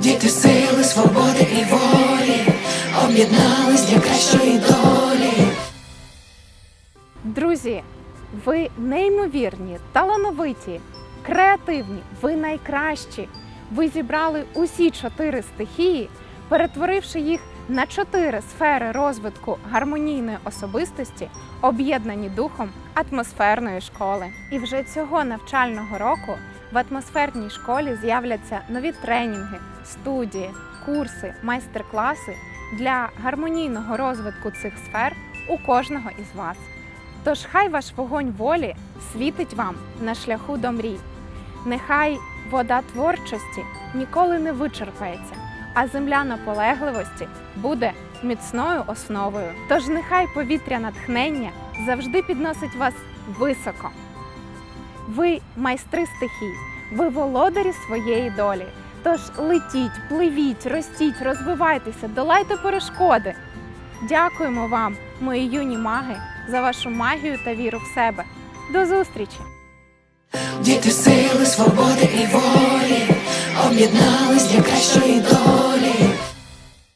Діти сили, свободи і волі, об'єднались для кращої долі. Друзі, ви неймовірні, талановиті, креативні, ви найкращі. Ви зібрали усі чотири стихії, перетворивши їх на чотири сфери розвитку гармонійної особистості, об'єднані духом атмосферної школи. І вже цього навчального року в атмосферній школі з'являться нові тренінги, студії, курси, майстер-класи для гармонійного розвитку цих сфер у кожного із вас. Тож хай ваш вогонь волі світить вам на шляху до мрій. Нехай вода творчості ніколи не вичерпається, а земля наполегливості буде міцною основою. Тож нехай повітря натхнення завжди підносить вас високо. Ви майстри стихій, ви володарі своєї долі. Тож летіть, пливіть, ростіть, розвивайтеся, долайте перешкоди. Дякуємо вам, мої юні маги, за вашу магію та віру в себе. До зустрічі! Діти сили, свободи і волі, об'єднались для кращої долі.